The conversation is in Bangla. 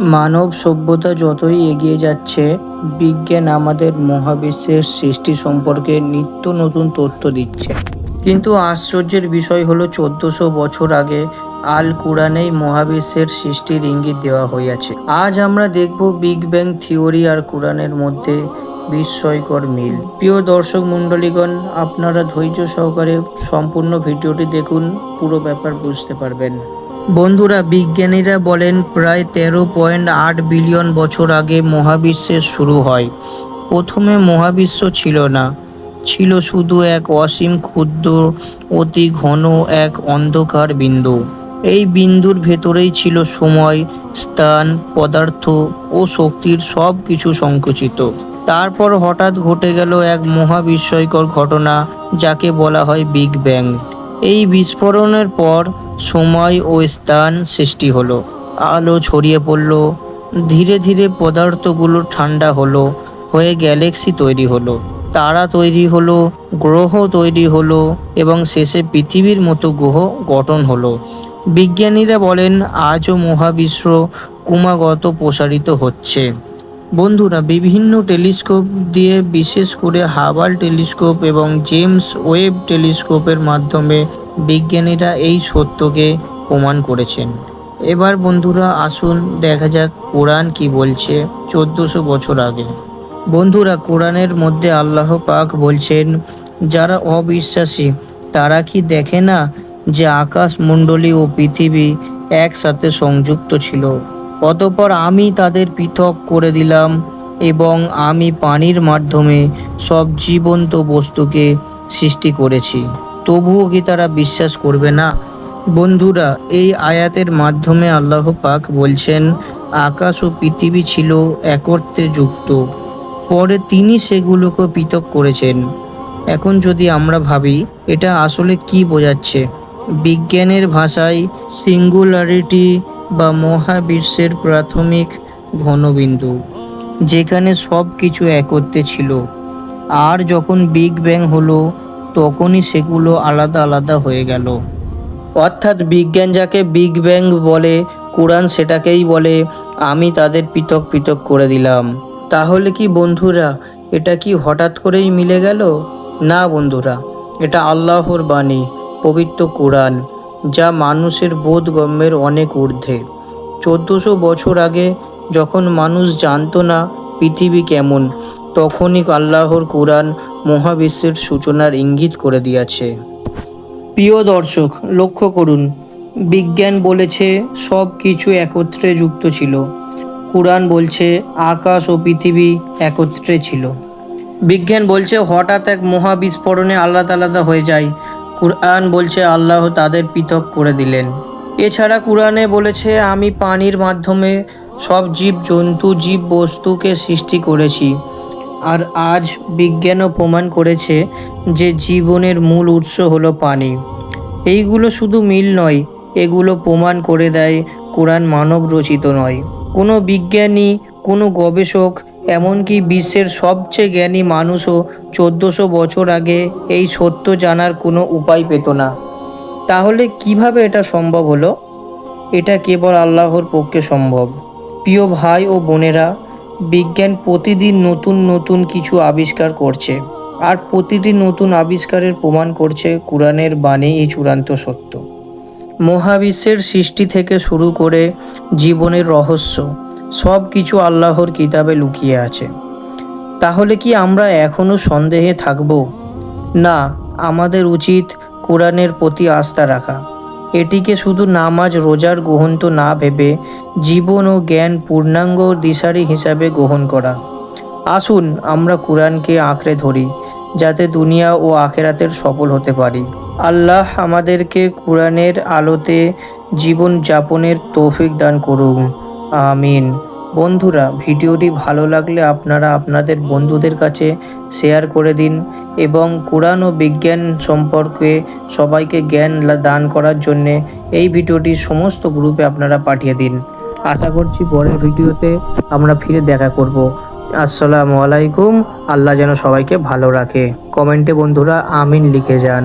মানব সভ্যতা যতই এগিয়ে যাচ্ছে, বিজ্ঞান আমাদের মহাবিশ্বের সৃষ্টি সম্পর্কে নিত্য নতুন তথ্য দিচ্ছে। কিন্তু আশ্চর্যের বিষয় হলো, চোদ্দশো বছর আগে আল কুরআনেই মহাবিশ্বের সৃষ্টির ইঙ্গিত দেওয়া হইয়াছে। আজ আমরা দেখব বিগ ব্যাং থিওরি আর কোরআনের মধ্যে বিস্ময়কর মিল। প্রিয় দর্শক মণ্ডলীগণ, আপনারা ধৈর্য সহকারে সম্পূর্ণ ভিডিওটি দেখুন, পুরো ব্যাপার বুঝতে পারবেন। বন্ধুরা, বিজ্ঞানীরা বলেন প্রায় তেরো পয়েন্ট আট বিলিয়ন বছর আগে মহাবিশ্বের শুরু হয়। প্রথমে মহাবিশ্ব ছিল না। ছিল শুধু এক অসীম, ক্ষুদ্র, অতি ঘন এক অন্ধকার বিন্দু। এই বিন্দুর ভেতরেই ছিল সময়, স্থান, পদার্থ ও শক্তির সব কিছু সংকুচিত। তারপর হঠাৎ ঘটে গেল এক মহাবিস্ময়কর ঘটনা, যাকে বলা হয় বিগ ব্যাং। এই বিস্ফোরণের পর সময় ও স্থান সৃষ্টি হলো। আলো ছড়িয়ে পড়ল। ধীরে ধীরে পদার্থগুলো ঠান্ডা হলো, হয়ে গ্যালাক্সি তৈরি হলো, তারা তৈরি হলো, গ্রহ তৈরি হলো এবং শেষে পৃথিবীর মতো গ্রহ গঠন হলো। বিজ্ঞানীরা বলেন, আজও মহাবিশ্ব ক্রমাগত প্রসারিত হচ্ছে। বন্ধুরা, বিভিন্ন টেলিস্কোপ দিয়ে, বিশেষ করে হাবাল টেলিস্কোপ এবং জেমস ওয়েব টেলিস্কোপের মাধ্যমে বিজ্ঞানীরা এই সত্যকে প্রমাণ করেছেন। এবার বন্ধুরা, আসুন দেখা যাক কোরআন কি বলছে চোদ্দশো বছর আগে। বন্ধুরা, কোরআনের মধ্যে আল্লাহ পাক বলছেন, যারা অবিশ্বাসী, তারা কি দেখে না যে আকাশ মণ্ডলী ও পৃথিবী একসাথে সংযুক্ত ছিল? অতপর আমি তাদের পৃথক করে দিলাম এবং আমি পানির মাধ্যমে সব জীবন্ত বস্তুকে সৃষ্টি করেছি। তবুও কি তারা বিশ্বাস করবে না? বন্ধুরা, এই আয়াতের মাধ্যমে আল্লাহ পাক বলছেন, আকাশ ও পৃথিবী ছিল একত্রে যুক্ত, পরে তিনি সেগুলোকে পৃথক করেছেন। এখন যদি আমরা ভাবি, এটা আসলে কি বোঝাচ্ছে? বিজ্ঞানের ভাষায় সিঙ্গুলারিটি বা মহাবিশ্বের প্রাথমিক ঘনবিন্দু, যেখানে সব কিছু একত্রে ছিল। আর যখন বিগ ব্যাং হলো, তখনই সেগুলো আলাদা আলাদা হয়ে গেল। অর্থাৎ বিজ্ঞান যাকে বিগ ব্যাং বলে, কোরআন সেটাকেই বলে, আমি তাদের পৃথক পৃথক করে দিলাম। তাহলে কি বন্ধুরা, এটা কি হঠাৎ করেই মিলে গেল? না বন্ধুরা, এটা আল্লাহর বাণী, পবিত্র কোরআন। যা মানুষের বোধগম্যের অনেক ঊর্ধ্বে। চোদ্দোশো বছর আগে যখন মানুষ জানতো না পৃথিবী কেমন, তখনই আল্লাহর কোরআন মহাবিশ্বের সূচনার ইঙ্গিত করে দিয়েছে। প্রিয় দর্শক, লক্ষ্য করুন, বিজ্ঞান বলেছে সব কিছু একত্রে যুক্ত ছিল। কোরআন বলছে আকাশ ও পৃথিবী একত্রে ছিল। বিজ্ঞান বলছে হঠাৎ এক মহাবিস্ফোরণে আলাদা আলাদা হয়ে যায়। কোরআন বলছে, আল্লাহ তাদের পৃথক করে দিলেন। এছাড়া কুরআনে বলেছে, আমি পানির মাধ্যমে সব জীব, জন্তু, জীব বস্তুকে সৃষ্টি করেছি। আর আজ বিজ্ঞানও প্রমাণ করেছে যে জীবনের মূল উৎস হলো পানি। এইগুলো শুধু মিল নয়, এগুলো প্রমাণ করে দেয়, কোরআন মানব রচিত নয়। কোনো বিজ্ঞানী, কোনো গবেষক এমনকি বিশ্বের সবচেয়ে জ্ঞানী মানুষও চোদ্দোশো বছর আগে এই সত্য জানার কোনো উপায় পেত না। তাহলে কীভাবে এটা সম্ভব হলো? এটা কেবল আল্লাহর পক্ষে সম্ভব। প্রিয় ভাই ও বোনেরা, বিজ্ঞান প্রতিদিন নতুন নতুন কিছু আবিষ্কার করছে আর প্রতিটি নতুন আবিষ্কারের প্রমাণ করছে কোরআনের বাণী এই চূড়ান্ত সত্য। মহাবিশ্বের সৃষ্টি থেকে শুরু করে জীবনের রহস্য সব কিছু আল্লাহর কিতাবে লুকিয়ে আছে। তাহলে কি আমরা এখনও সন্দেহে থাকব? না, আমাদের উচিত কোরআনের প্রতি আস্থা রাখা। এটিকে শুধু নামাজ, রোজার গ্রহণ তো না ভেবে জীবন ও জ্ঞান পূর্ণাঙ্গ দিশারি হিসাবে গ্রহণ করা। আসুন, আমরা কোরআনকে আঁকড়ে ধরি, যাতে দুনিয়া ও আখেরাতের সফল হতে পারি। আল্লাহ আমাদেরকে কোরআনের আলোতে জীবন যাপনের তৌফিক দান করুন। আমিন। বন্ধুরা, ভিডিওটি ভালো লাগলে আপনারা আপনাদের বন্ধুদের কাছে শেয়ার করে দিন এবং কোরআন ও বিজ্ঞান সম্পর্কে সবাইকে জ্ঞান দান করার জন্যে এই ভিডিওটি সমস্ত গ্রুপে আপনারা পাঠিয়ে দিন। আশা করছি পরের ভিডিওতে আমরা ফিরে দেখা করব। আসসালামু আলাইকুম। আল্লাহ যেন সবাইকে ভালো রাখে। কমেন্টে বন্ধুরা আমিন লিখে যান।